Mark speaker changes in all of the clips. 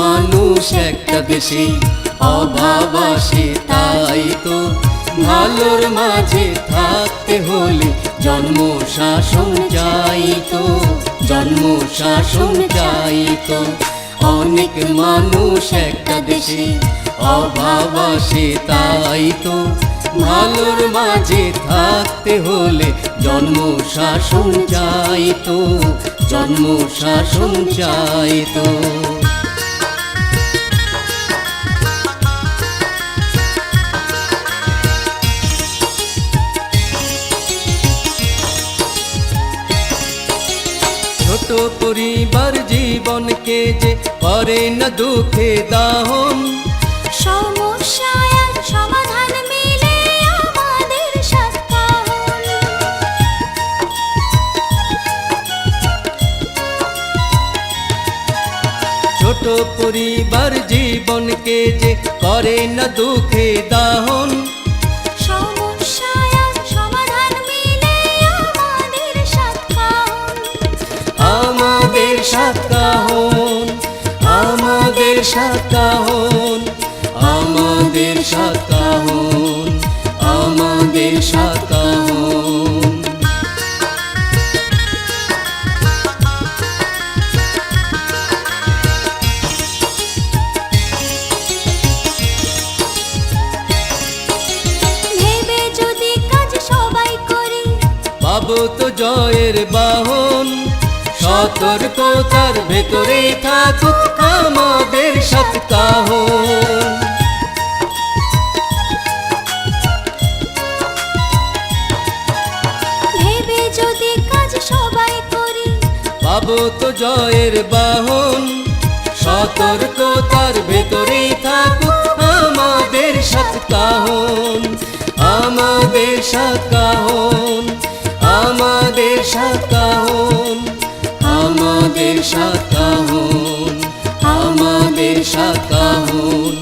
Speaker 1: মানুষ একটা দেশে, অভাব আসে তাই তো ভালোর মাঝে থাকতে হলে জন্ম শাসন চাই তো জন্ম শাসন চাই তো। অনেক মানুষ একটা দেশে, অভাব আসে তাই তো ভালোর মাঝে থাকতে হলে জন্ম শাসন চাই তো জন্ম শাসন চাই তো। পরিবার জীবনকে যে করে না দুঃখে দাহন।
Speaker 2: সমস্যায় আর সমাধান মিলে আমাদের
Speaker 1: ছোট পরিবার জীবনকে যে করে না দুঃখে দাহন। সাতকাহন আমাদের সাতকাহন আমাদের সাতকাহন আমাদের সাতকাহন
Speaker 2: ভেবে যদি কাজ সবাই করি
Speaker 1: পাবো তো জয়ের বাহন। সতর্কতার ভেতরে থাকুক আমাদের সৎকাহন
Speaker 2: ভেবে যদি কাজ সবাই করি।
Speaker 1: পাবো তো জয়ের বাহন। সতর্কতার ভেতরে থাকুক আমাদের সৎকাহন আমাদের সৎকাহন আমাদের সৎকাহন সৎকাহন আমাদের সৎকাহন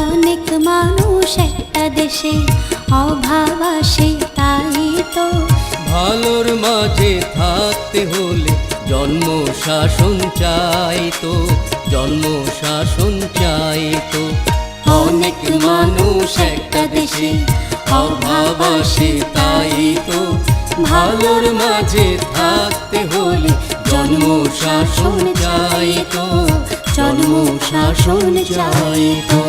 Speaker 2: অনেক মানুষ একটা দেশে অভাব আসে তাই তো।
Speaker 1: ভালোর মাঝে থাকতে হলে জন্ম শাসন চাই তো জন্ম শাসন চাই তো। অনেক মানুষ একটা দেশে অভাব আসে তাই তো। ভালোর মাঝে থাকতে হলে জন্ম শাসন চাই তো জন্ম শাসন চাই তো